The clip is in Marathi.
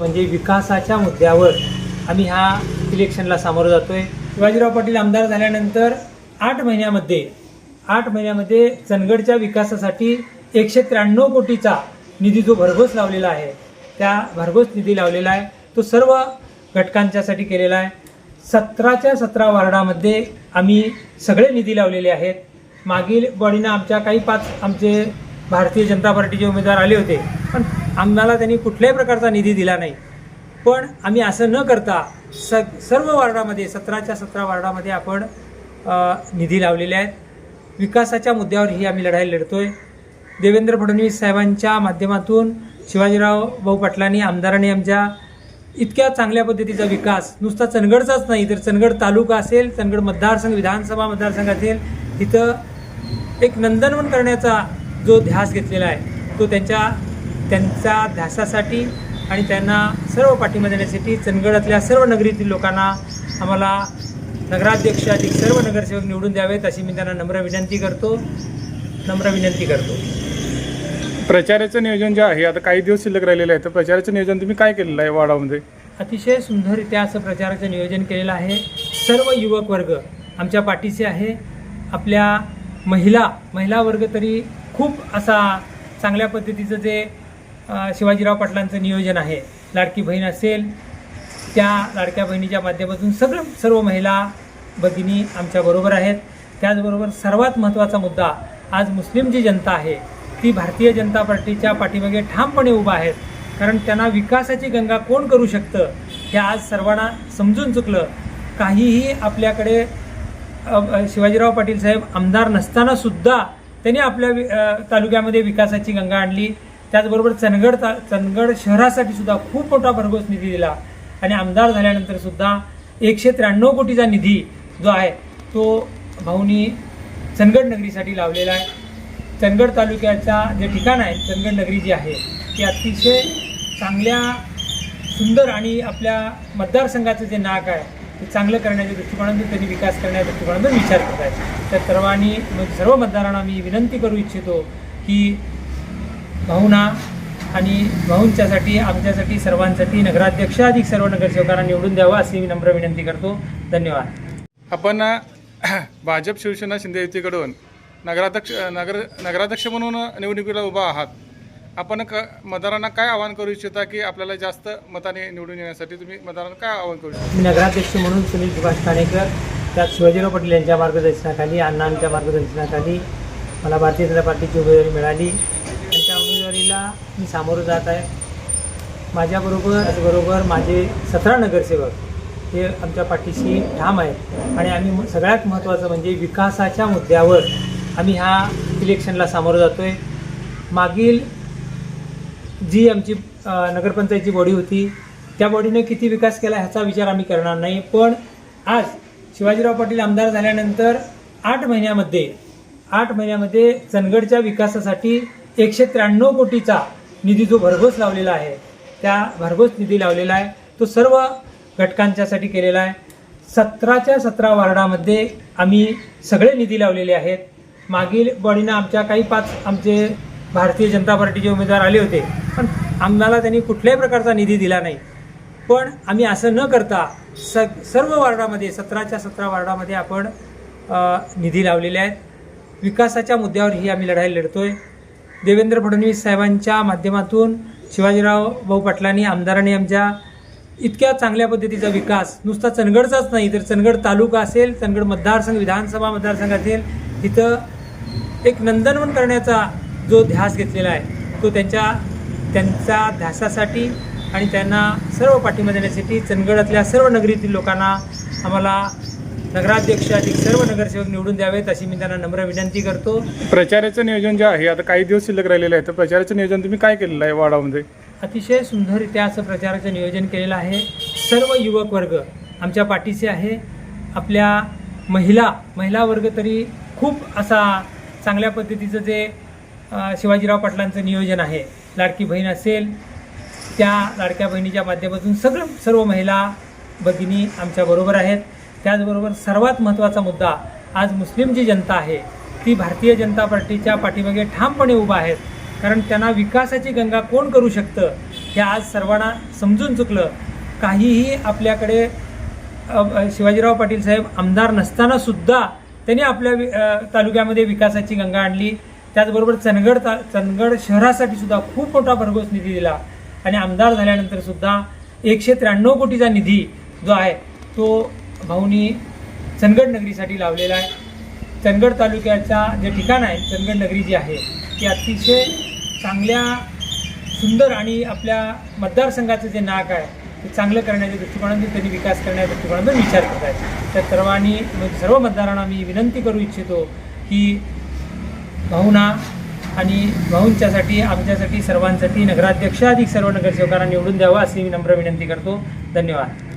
म्हणजे विकासाच्या मुद्द्यावर आम्ही ह्या इलेक्शनला सामोरं जातो आहे शिवाजीराव पाटील आमदार झाल्यानंतर आठ महिन्यामध्ये आठ महिन्यामध्ये चंदगडच्या विकासासाठी एकशे त्र्याण्णव कोटीचा निधी जो भरघोस लावलेला आहे त्या भरघोस निधी लावलेला आहे. तो सर्व घटकांच्यासाठी केलेला आहे. सतराच्या सतरा वार्डामध्ये आम्ही सगळे निधी लावलेले आहेत. मागील बॉडीनं आमच्या काही पाच आमचे भारतीय जनता पार्टीचे उमेदवार आले होते. पण आम्हाला त्यांनी कुठल्याही प्रकारचा निधी दिला नाही. पण आम्ही असं न करता स सर्व वार्डामध्ये सतराच्या सतरा वार्डामध्ये आपण निधी लावलेले आहेत. विकासाच्या मुद्द्यावर ही आम्ही लढाई लढतो आहे देवेंद्र फडणवीस साहेबांच्या माध्यमातून शिवाजीराव भाऊ पाटलांनी आमदारांनी आमच्या इतक्या चांगल्या पद्धतीचा विकास नुसता चंदगडचाच नाही तर चंदगड तालुका असेल चंदगड मतदारसंघ विधानसभा मतदारसंघ असेल तिथं एक नंदनवन करण्याचा जो ध्यास घेतलेला आहे तो त्यांच्या त्यांच्या ध्यासासाठी आणि त्यांना सर्व पाठिंबा देण्यासाठी चंदगडातल्या सर्व नगरीतील लोकांना आम्हाला नगराध्यक्ष अधिक सर्व नगरसेवक निवडून द्यावेत अशी मी त्यांना नम्र विनंती करतो. नम्र विनंती करतो. प्रचाराचं नियोजन जे आहे आता काही दिवस शिल्लक राहिलेले आहे तर प्रचाराचं नियोजन तुम्ही काय केलेलं आहे वाडामध्ये? अतिशय सुंदररित्या असं प्रचाराचं नियोजन केलेलं आहे. सर्व युवक वर्ग आमच्या पाठीचे आहे. आपल्या महिला महिला वर्ग तरी खूप असा चांगल्या पद्धतीचं जे शिवाजीराव पाटलांचं नियोजन आहे लाडकी बहीण असेल त्या लाडक्या बहिणीच्या माध्यमातून सगळं सर्व महिला भगिनी आमच्याबरोबर आहेत. त्याचबरोबर सर्वात महत्त्वाचा मुद्दा आज मुस्लिम जी जनता आहे ती भारतीय जनता पार्टीच्या पाठीमागे ठामपणे उभा आहेत. कारण त्यांना विकासाची गंगा कोण करू शकतं हे आज सर्वांना समजून चुकलं. काहीही आपल्याकडे शिवाजीराव पाटील साहेब आमदार नसतानासुद्धा त्यांनी आपल्या वि- तालुक्यामध्ये विकासाची गंगा आणली. त्याचबरोबर चंदगड ता चंदगड शहरासाठी सुद्धा खूप मोठा भरघोस निधी दिला. आणि आमदार झाल्यानंतर सुद्धा एकशे त्र्याण्णव कोटीचा निधी जो आहे तो भाऊनी चंदगड नगरीसाठी लावलेला आहे. चंदगड तालुक्याचा जे ठिकाण आहे चंदगड नगरी जी आहे ती अतिशय चांगल्या सुंदर आणि आपल्या मतदारसंघाचं जे नाक आहे चांगलं करण्याच्या दृष्टिकोनातून त्यांनी विकास करण्याच्या दृष्टिकोनातून विचार करत आहेत. तर सर्वांनी सर्व मतदारांना मी विनंती करू इच्छितो की भाऊना आणि भाऊंच्यासाठी आमच्यासाठी सर्वांसाठी नगराध्यक्ष अधिक सर्व नगरसेवकांना निवडून द्यावं अशी मी नम्र विनंती करतो. धन्यवाद. आपण भाजप शिवसेना शिंदे युतीकडून नगराध्यक्ष नगर नगराध्यक्ष म्हणून निवडणुकीला उभा आहात. आपण क मतदारांना काय आवाहन करू इच्छिता की आपल्याला जास्त मताने निवडून येण्यासाठी तुम्ही मतदारांना काय आवाहन करू इच्छिता? नगराध्यक्ष म्हणून सुनील सुभाष ठाणेकर त्यात शिवाजीराव पाटील यांच्या मार्गदर्शनाखाली अण्णांच्या मार्गदर्शनाखाली मला भारतीय जनता पार्टीची उमेदवारी मिळाली. आणि त्या उमेदवारीला मी सामोरं जात आहे. माझ्याबरोबर त्याचबरोबर माझे सतरा नगरसेवक हे आमच्या पाठीशी ठाम आहेत. आणि आम्ही म- सगळ्यात महत्त्वाचं म्हणजे विकासाच्या मुद्द्यावर आम्ही ह्या इलेक्शनला सामोरं जातो आहे मागील जी आमची नगरपंचायतची बॉडी होती त्या बॉडीने किती विकास केला ह्याचा विचार आम्ही करणार नाही. पण आज शिवाजीराव पाटील आमदार झाल्यानंतर आठ महिन्यामध्ये आठ महिन्यामध्ये चंदगडच्या विकासासाठी एकशे त्र्याण्णव कोटीचा निधी जो भरघोस लावलेला आहे त्या भरघोस निधी लावलेला आहे तो सर्व घटकांच्यासाठी केलेला आहे. सतराच्या सतरा वार्डामध्ये आम्ही सगळे निधी लावलेले आहेत. मागील बॉडीनं आमच्या काही पाच आमचे भारतीय जनता पार्टीचे उमेदवार आले होते. आम्हाला त्यांनी कुठल्याही प्रकारचा निधी दिला नाही. पण आम्ही असं न करता स सर्व वार्डामध्ये सतराच्या सतरा वार्डामध्ये आपण निधी लावलेले आहेत. विकासाच्या मुद्द्यावर ही आम्ही लढाई लढतो आहे देवेंद्र फडणवीस साहेबांच्या माध्यमातून शिवाजीराव भाऊ पाटलांनी आमदारांनी आमच्या इतक्या चांगल्या पद्धतीचा विकास नुसता चंदगडचाच नाही तर चंदगड तालुका असेल चंदगड मतदारसंघ विधानसभा मतदारसंघ असेल तिथं एक नंदनवन करण्याचा जो ध्यास घेतलेला आहे तो त्यांच्या त्यांच्या ध्यासासाठी आणि त्यांना सर्व पाठिंबा देण्यासाठी चंदगडातल्या सर्व नगरीतील लोकांना आम्हाला नगराध्यक्ष अधिक सर्व नगरसेवक निवडून द्यावेत अशी मी त्यांना नम्र विनंती करतो. प्रचाराचं नियोजन जे आहे आता काही दिवस शिल्लक राहिलेले आहे तर प्रचाराचं नियोजन तुम्ही काय केलेलं आहे वाडामध्ये? अतिशय सुंदररित्या असं प्रचाराचं नियोजन केलेलं आहे. सर्व युवक वर्ग आमच्या पाठीचे आहे. आपल्या महिला महिला वर्ग तरी खूप असा चांगल्या पद्धतीचं जे शिवाजीराव पाटलांचं नियोजन आहे. लाडकी बहीण असेल त्या लाडक्या बहिणीच्या माध्यमातून सगळं सर्व महिला भगिनी आमच्याबरोबर आहेत. त्याचबरोबर सर्वात महत्त्वाचा मुद्दा आज मुस्लिम जी जनता आहे ती भारतीय जनता पार्टीच्या पाठीमागे ठामपणे उभा आहेत. कारण त्यांना विकासाची गंगा कोण करू शकतं हे आज सर्वांना समजून चुकलं. काहीही आपल्याकडे शिवाजीराव पाटील साहेब आमदार नसतानासुद्धा त्यांनी आपल्या वि- तालुक्यामध्ये विकासाची गंगा आणली. त्याचबरोबर चंदगड ता चंदगड शहरासाठी सुद्धा खूप मोठा भरघोस निधी दिला. आणि आमदार झाल्यानंतर सुद्धा एकशे त्र्याण्णव कोटीचा निधी जो आहे तो भाऊनी चंदगड नगरीसाठी लावलेला आहे. चंदगड तालुक्याचा जे ठिकाण आहे चंदगड नगरी जी आहे ती अतिशय चांगल्या सुंदर आणि आपल्या मतदारसंघाचं जे नाक आहे ते चांगलं करण्याच्या दृष्टिकोनातून त्यांनी विकास करण्याच्या दृष्टिकोनातून विचार करत आहेत त्या सर्वांनी सर्व मतदारांना मी विनंती करू इच्छितो की भाऊना आणि भाऊंच्यासाठी आमच्यासाठी सर्वांसाठी नगराध्यक्ष अधिक सर्व नगरसेवकांना निवडून द्यावं अशी मी नम्र विनंती करतो. धन्यवाद.